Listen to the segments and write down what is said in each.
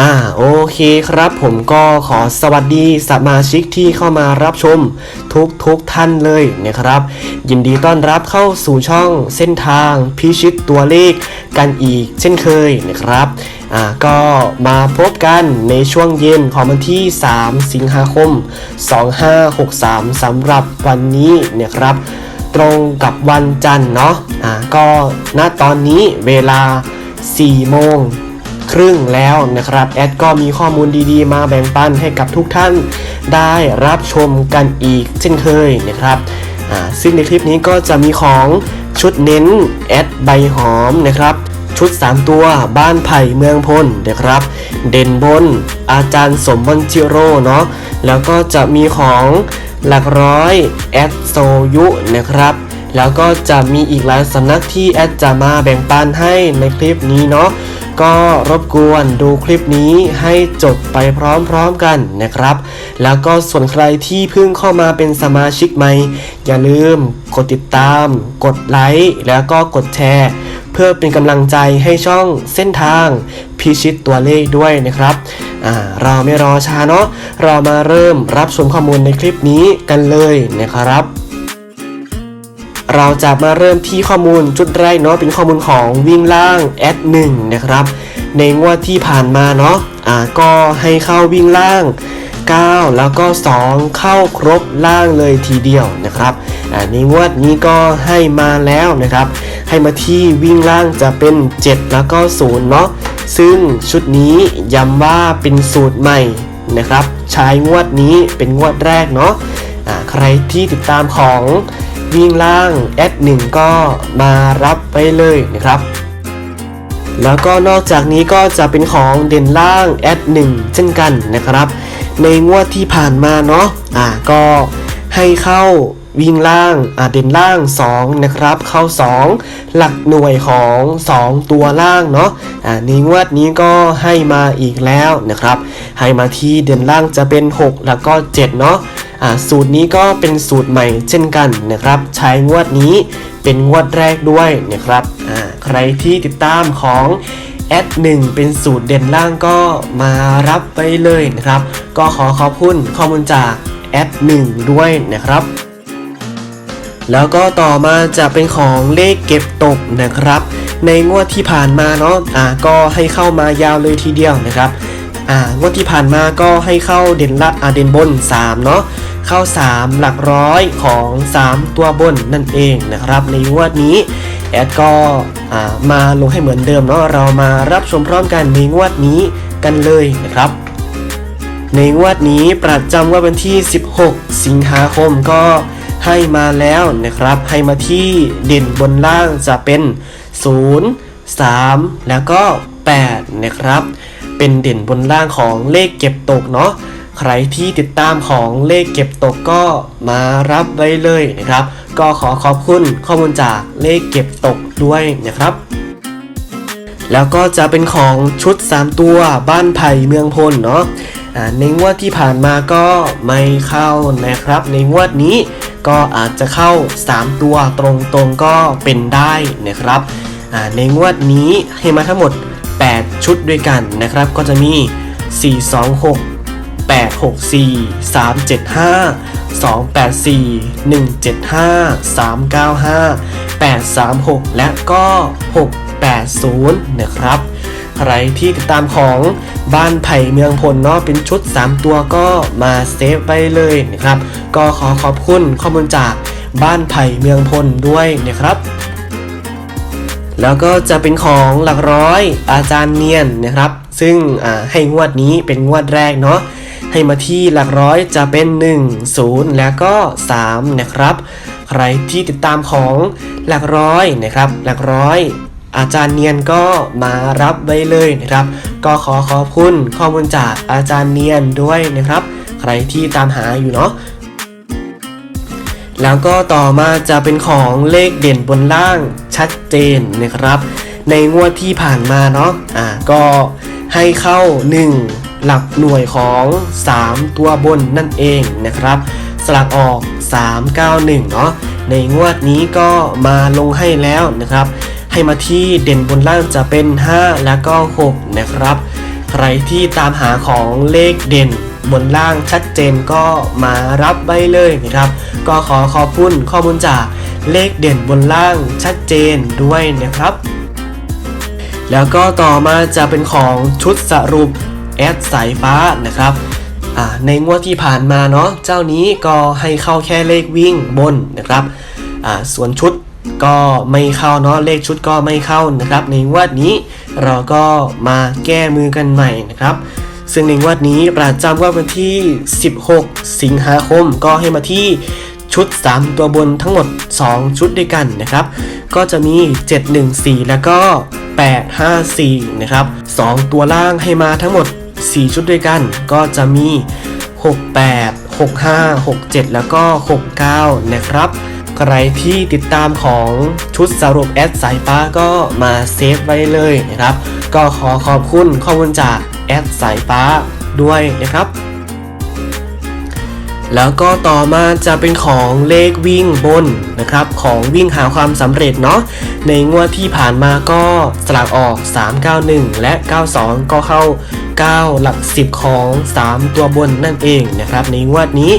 อ่าโอเคครับผมก็ขอสวัสดีสมาชิกที่เข้ามารับชมทุกทุกท่านเลยนะครับ ยินดีต้อนรับเข้าสู่ช่องเส้นทางพิชิตตัวเลขกันอีกเช่นเคยนะครับอ่าก็มาพบกันในช่วงเย็นของวันที่ 3 สิงหาคม 2563สำหรับวันนี้นะครับ ตรงกับวันจันทร์เนาะอ่าก็ณตอนนี้เวลา 4 โมง ครึ่งแล้วนะครับแอดก็มีข้อมูลดีๆ มาแบ่งปันให้กับทุกท่านได้รับชมกันอีกเช่นเคยนะครับซึ่งในคลิปนี้ก็จะมีของชุดเน้นแอดใบหอมนะครับ ชุด 3 ตัวบ้านไผ่เมืองพลนะครับ เด่นบน อาจารย์สมบัญจิโร่เนาะแล้วก็จะมีของหลักร้อยแอดโซยุนะครับ แล้วก็จะมีอีกหลายสำนักที่แอดจะมาแบ่งปันให้ในคลิปนี้เนาะก็รบกวนดูคลิปนี้ให้จบไปพร้อมๆกันนะครับ แล้วก็ส่วนใครที่เพิ่งเข้ามาเป็นสมาชิกใหม่ อย่าลืมกดติดตาม กดไลค์แล้วก็กดแชร์ เพื่อเป็นกำลังใจให้ช่องเส้นทางพิชิตตัวเลขด้วยนะครับเราไม่รอช้าเนาะเรามาเริ่มรับชมข้อมูลในคลิปนี้กันเลยนะครับ เราจะมาเริ่มที่ข้อมูลจุดแรกเนาะเป็นข้อมูลของวิ่งล่างแอด1นะครับ ในงวดที่ผ่านมาเนาะอ่าก็ให้เข้าวิ่งล่าง 9 แล้วก็ 2 เข้าครบล่างเลยทีเดียวนะครับอ่าในงวดนี้ก็ให้มาแล้วนะครับ ให้มาที่วิ่งล่างจะเป็น 7 แล้วก็0เนาะซึ่งชุดนี้ย้ำว่าเป็นสูตรใหม่นะครับ ใช้งวดนี้เป็นงวดแรกเนาะอ่าใครที่ติดตามของ วิ่งล่างแอดหนึ่งก็มารับไปเลยนะครับ แล้วก็นอกจากนี้ก็จะเป็นของเด่นล่างแอดหนึ่งเช่นกันนะครับ ในงวดที่ผ่านมาเนาะอ่าก็ให้เข้าวิ่งล่างอ่าเด่นล่าง 2 นะครับ เข้า 2 หลักหน่วยของ 2 ตัวล่างเนาะอ่าในงวดนี้ก็ให้มาอีกแล้วนะครับ ให้มาที่เด่นล่างจะเป็น 6 แล้วก็ 7 เนาะ สูตรนี้ก็เป็นสูตรใหม่เช่นกันนะครับ ใช้งวดนี้เป็นงวดแรกด้วยนะครับอ่าใครที่ติดตามของแอด1เป็นสูตรเด่นล่างก็มารับไปเลยนะครับ ก็ขอขอบคุณข้อมูลจากแอด1ด้วยนะครับ แล้วก็ต่อมาจะเป็นของเลขเก็บตกนะครับ ในงวดที่ผ่านมาเนาะอ่าก็ให้เข้ามายาวเลยทีเดียวนะครับ อ่างวดที่ผ่านมาก็ให้เข้าเด่นละอาเด่นบน 3 เนาะเข้า 3 หลักร้อยของ 3 ตัวบนนั่นเองนะครับ ในงวดนี้แอดก็อ่ามาลงให้เหมือนเดิมเนาะเรามารับชมพร้อมกันในงวดนี้กันเลยนะครับ ในงวดนี้ประจำว่าวันที่ 16 สิงหาคมก็ให้มาแล้วนะครับ ให้มาที่เด่นบนล่างจะเป็น 0 3 แล้วก็ 8 นะครับ เป็นเด่นบนล่างของเลขเก็บตกเนาะใครที่ติดตามของเลขเก็บตกก็มารับไว้เลยนะครับ ก็ขอขอบคุณข้อมูลจากเลขเก็บตกด้วยนะครับ แล้วก็จะเป็นของชุด 3 ตัวบ้านไผ่เมืองพลเนาะในงวดที่ผ่านมาก็ไม่เข้านะครับ ในงวดนี้ก็อาจจะเข้า 3 ตัวตรงๆก็เป็นได้นะครับในงวดนี้ให้มาทั้งหมด 8 ชุดด้วยกันนะครับ ก็จะมี 426 864 375 284 175 395 836 และก็ 680 นะครับ ใครที่ติดตามของบ้านไผ่เมืองพลเนาะเป็นชุด 3 ตัวก็มาเซฟไปเลยนะครับ ก็ขอขอบคุณข้อมูลจากบ้านไผ่เมืองพลด้วยนะครับ แล้วก็จะเป็นของหลักร้อยอาจารย์เนียนนะครับ ซึ่งให้งวดนี้เป็นงวดแรกเนาะให้มาที่หลักร้อยจะเป็น 1 0 แล้วก็ 3 นะครับ ใครที่ติดตามของหลักร้อยนะครับ หลักร้อยอาจารย์เนียนก็มารับไว้เลยนะครับ ก็ขอขอบคุณข้อมูลจากอาจารย์เนียนด้วยนะครับ ใครที่ตามหาอยู่เนาะ แล้วก็ต่อมาจะเป็นของเลขเด่นบนล่างชัดเจนนะครับ ในงวดที่ผ่านมาเนาะอ่าก็ให้เข้า 1 หลักหน่วยของ 3 ตัวบนนั่นเองนะครับสลักออก 391 เนาะในงวดนี้ก็มาลงให้แล้วนะครับ ให้มาที่เด่นบนล่างจะเป็น 5 แล้วก็ 6 นะครับ ใครที่ตามหาของเลขเด่น บนล่างชัดเจนก็มารับไว้เลยนะครับ ก็ขอขอบคุณข้อมูลจากเลขเด่นบนล่างชัดเจนด้วยนะครับ แล้วก็ต่อมาจะเป็นของชุดสรุปแอดสายฟ้านะครับในงวดที่ผ่านมาเนาะเจ้านี้ก็ให้เข้าแค่เลขวิ่งบนนะครับส่วนชุดก็ไม่เข้าเนาะเลขชุดก็ไม่เข้านะครับ ในงวดนี้เราก็มาแก้มือกันใหม่นะครับ ซึ่งในงวดนี้ประจำว่าวันที่ 16 สิงหาคมก็ให้มาที่ชุด 3 ตัวบนทั้งหมด 2 ชุดด้วยกันนะครับ ก็จะมี 714 แล้วก็ 854 นะครับ 2 ตัวล่างให้มาทั้งหมด 4 ชุดด้วยกัน ก็จะมี 68 65 67 แล้วก็ 69 นะครับใครที่ติดตามของชุดสรุปแอดสายฟ้าก็มาเซฟไว้เลยนะครับ ก็ขอขอบคุณข้อมูลจาก แอดสายฟ้าด้วยนะครับ แล้วก็ต่อมาจะเป็นของเลขวิ่งบนนะครับ ของวิ่งหาความสำเร็จเนาะในงวดที่ผ่านมาก็สลากออก 391 และ 92 ก็เข้า 9 หลัก 10 ของ 3 ตัวบนนั่นเองนะครับ ในงวดนี้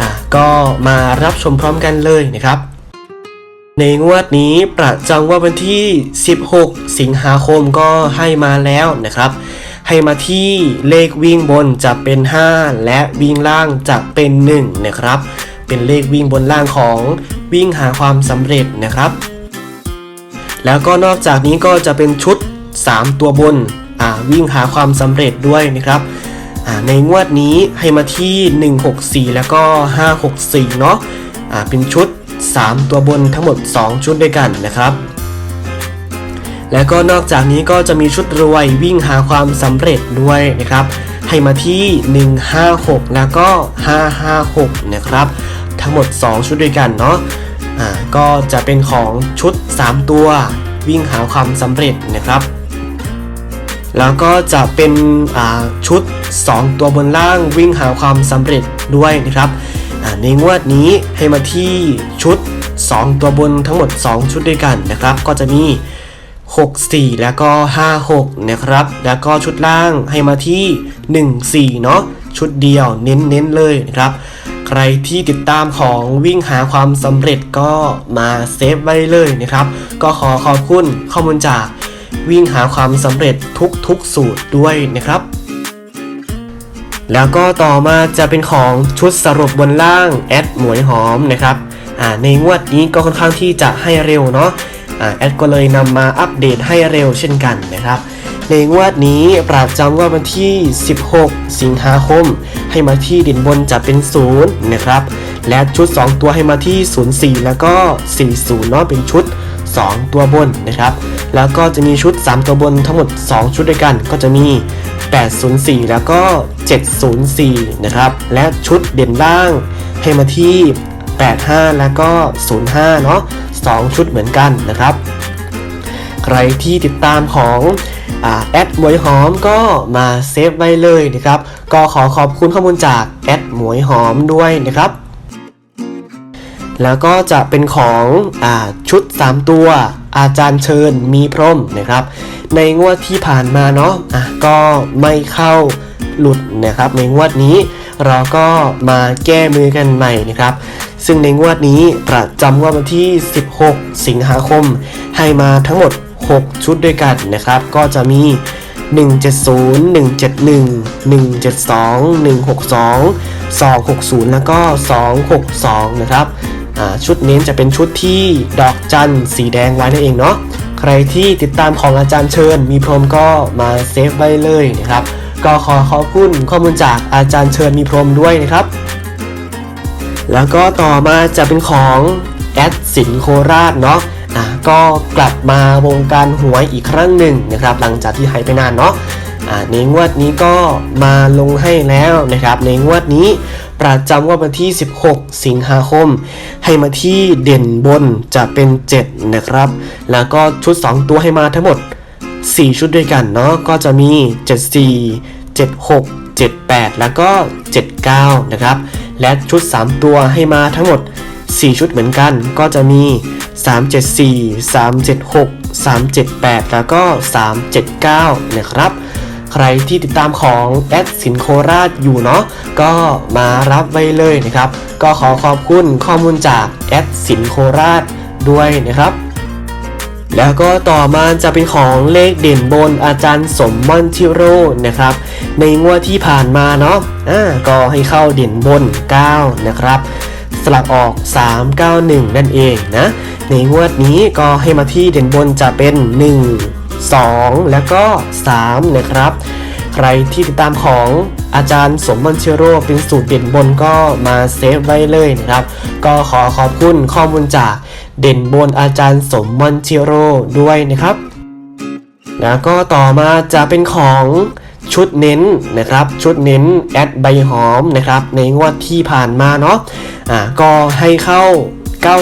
อะก็มารับชมพร้อมกันเลยนะครับในงวดนี้ประจำว่าวันที่ 16 สิงหาคมก็ให้มาแล้วนะครับ ให้มาที่เลขวิ่งบนจะเป็น 5 และวิ่งล่างจะเป็น 1 นะครับ เป็นเลขวิ่งบนล่างของวิ่งหาความสำเร็จนะครับ แล้วก็นอกจากนี้ก็จะเป็นชุด 3 ตัวบนอ่าวิ่งหาความสำเร็จด้วยนะครับอ่าในงวดนี้ให้มาที่ 164 แล้วก็ 564 เนาะอ่าเป็นชุด 3 ตัวบนทั้งหมด 2 ชุดด้วยกันนะครับ แล้วก็นอกจากนี้ก็จะมีชุดรวยวิ่งหาความสำเร็จด้วยนะครับ ให้มาที่ 156 แล้วก็ 556 นะครับ ทั้งหมด 2 ชุดด้วยกันเนาะอ่าก็จะเป็นของชุด 3 ตัววิ่งหาความสำเร็จนะครับ แล้วก็จะเป็นอ่าชุด 2 ตัวบนล่างวิ่งหาความสำเร็จด้วยนะครับอ่าในงวดนี้ให้มาที่ชุด 2 ตัวบนทั้งหมด 2 ชุดด้วยกันนะครับ ก็จะมี 64 แล้วก็ 56 นะครับ แล้วก็ชุดล่างให้มาที่ 14 เนาะชุดเดียวเน้นๆเลยนะครับ ใครที่ติดตามของวิ่งหาความสำเร็จก็มาเซฟไว้เลยนะครับ ก็ขอขอบคุณข้อมูลจากวิ่งหาความสำเร็จทุกๆสูตรด้วยนะครับ แล้วก็ต่อมาจะเป็นของชุดสรุปบนล่างแอดหมวยหอมนะครับในงวดนี้ก็ค่อนข้างที่จะให้เร็วเนาะ แอดก็เลยนำมาอัปเดตให้เร็วเช่นกันนะครับ ในงวดนี้ประจำว่าวันที่ 16 สิงหาคม ให้มาที่ดินบนจะเป็น 0 นะครับ และชุด 2 ตัวให้มาที่ 04 แล้วก็ 40เนาะเป็นชุด 2 ตัวบนนะครับ แล้วก็จะมีชุด 3 ตัวบนทั้งหมด 2 ชุดด้วยกันก็จะมี 804 แล้วก็ 704 นะครับ และชุดเด่นล่างให้มาที่ 85 แล้วก็ 05 เนาะ2ชุดเหมือนกันนะครับ ใครที่ติดตามของแอดหมวยหอมก็มาเซฟไว้เลยนะครับ ก็ขอขอบคุณข้อมูลจากแอดหมวยหอมด้วยนะครับ แล้วก็จะเป็นของอชุด 3 ตัว อาจารย์เชิญมีพรมนะครับ ในงวดที่ผ่านมาเนาะะก็ไม่เข้าหลุดนะครับในงวดนี้เราก็มาแก้มือกันใหม่นะครับ ซึ่งในงวดนี้ประจำงวดวันที่ 16 สิงหาคม ให้มาทั้งหมด 6 ชุดด้วยกันนะครับ ก็จะมี 170 171 172 162 260 แล้วก็ 262 นะครับชุดเน้นจะเป็นชุดที่ดอกจันสีแดงไว้นั่นเองเนาะใครที่ติดตามของอาจารย์เชิญ มีพรมก็มาเซฟไว้เลยนะครับ ก็ขอขอบคุณข้อมูลจากอาจารย์เชิญมีพรมด้วยนะครับ แล้วก็ต่อมาจะเป็นของแอดสินโคราชเนาะอะก็กลับมาวงการหวยอีกครั้งหนึ่งนะครับ หลังจากที่หายไปนานเนาะอะในงวดนี้ก็มาลงให้แล้วนะครับ ในงวดนี้ประจำว่าวันที่ 16 สิงหาคม ให้มาที่เด่นบนจะเป็น 7 นะครับ แล้วก็ชุด 2 ตัวให้มาทั้งหมด 4 ชุดด้วยกันเนาะก็จะมี 74 76 78 แล้วก็ 79 นะครับ และชุด 3 ตัวให้มาทั้งหมด 4 ชุดเหมือนกัน ก็จะมี 374 376 378 แล้วก็ 379 นะครับ ใครที่ติดตามของแอดสินโคราชอยู่เนาะก็มารับไว้เลยนะครับ ก็ขอขอบคุณข้อมูลจากแอดสินโคราชด้วยนะครับ แล้วก็ต่อมาจะเป็นของเลขเด่นบนอาจารย์สมมอนทิโร่นะครับ ในงวดที่ผ่านมาเนาะอ่าก็ให้เข้าเด่นบน 9 นะครับ สลับออก 391 นั่นเองนะ ในงวดนี้ก็ให้มาที่เด่นบนจะเป็น 1 2 แล้วก็ 3 นะครับ ใครที่ติดตามของอาจารย์สมบันเชโรเป็นสูตรเด่นบนก็มาเซฟไว้เลยนะครับ ก็ขอขอบคุณข้อมูลจาก เด่นบนอาจารย์สมบันเชโรด้วยนะครับแล้วก็ต่อมาจะเป็นของชุดเน้นนะครับ ชุดเน้นแอดใบหอมนะครับ ในงวดที่ผ่านมาเนาะอ่าก็ให้เข้า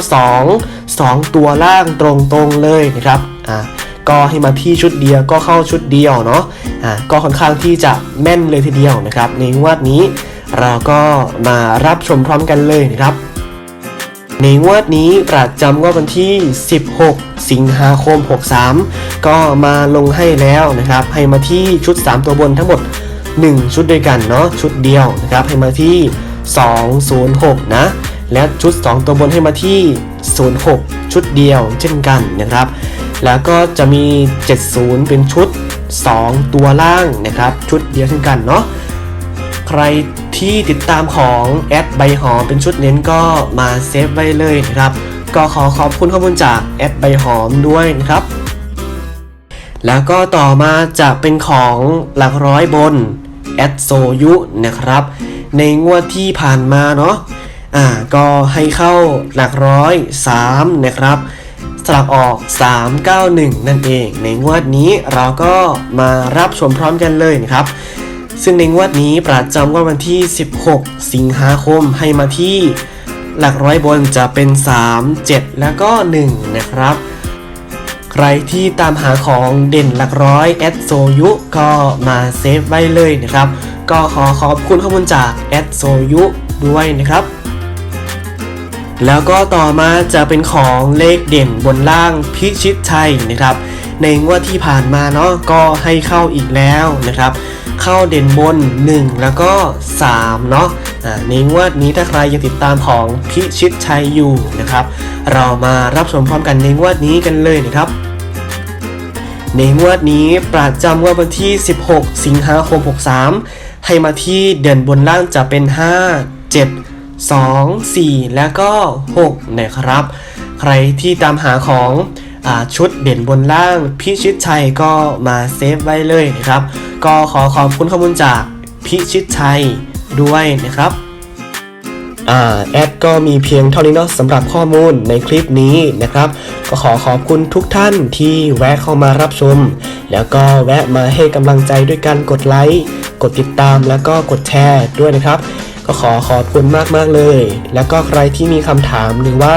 92 2 ตัวล่างตรงๆเลยนะครับอ่าก็ให้มาที่ชุดเดียวก็เข้าชุดเดียวเนาะอ่าก็ค่อนข้างที่จะแม่นเลยทีเดียวนะครับ ในงวดนี้เราก็มารับชมพร้อมกันเลยนะครับ ในงวดนี้ประจำงวดวันที่ 16 สิงหาคม 63 ก็มาลงให้แล้วนะครับ ให้มาที่ชุด 3 ตัวบนทั้งหมด 1 ชุดด้วยกันเนาะชุดเดียวนะครับ ให้มาที่ 206 นะ และชุด 2 ตัวบนให้มาที่ 06 ชุดเดียวเช่นกันนะครับ แล้วก็จะมี 70 เป็นชุด 2 ตัวล่างนะครับ ชุดเดียวเช่นกันเนาะ ใครที่ติดตามของแอดใบหอมเป็นชุดเน้นก็มาเซฟไว้เลยนะครับ ก็ขอขอบคุณข้อมูลจากแอดใบหอมด้วยนะครับ แล้วก็ต่อมาจะเป็นของหลักร้อยบนแอดโซยุนะครับ ในงวดที่ผ่านมาเนาะอ่าก็ให้เข้าหลักร้อย 3 นะครับสลับออก 391 นั่นเอง ในงวดนี้เราก็มารับชมพร้อมกันเลยนะครับ ซึ่งในงวดนี้ประจำว่าวันที่ 16 สิงหาคมให้มาที่หลักร้อยบนจะเป็น 3 7 แล้วก็ 1 นะครับ ใครที่ตามหาของเด่นหลักร้อยแอดโซยุก็มาเซฟไว้เลยนะครับ ก็ขอขอบคุณข้อมูลจากแอดโซยุด้วยนะครับ แล้วก็ต่อมาจะเป็นของเลขเด่นบนล่างพิชิตชัยนะครับ ในงวดที่ผ่านมาเนาะก็ให้เข้าอีกแล้วนะครับ เข้าเด่นบน 1 แล้วก็ 3 เนาะอ่าในงวดนี้ถ้าใครยังติดตามของพิชิตชัยอยู่นะครับ เรามารับชมพร้อมกันในงวดนี้กันเลยนะครับในงวดนี้ประจำว่าวันที่ 16 สิงหาคม 63 ให้มาที่เด่นบนล่างจะเป็น 5 7 2 4 แล้วก็ 6 นะครับ ใครที่ตามหาของ ชุดเด่นบนล่างพิชิตชัยก็มาเซฟไว้เลยนะครับ ก็ขอขอบคุณข้อมูลจากพิชิตชัยด้วยนะครับอแอดก็มีเพียงเท่านี้เนาะสำหรับข้อมูลในคลิปนี้นะครับ ก็ขอขอบคุณทุกท่านที่แวะเข้ามารับชม แล้วก็แวะมาให้กำลังใจด้วยการกดไลค์กดติดตามแล้วก็กดแชร์ด้วยนะครับ ก็ขอขอบคุณมากๆเลย แล้วก็ใครที่มีคำถามหรือว่า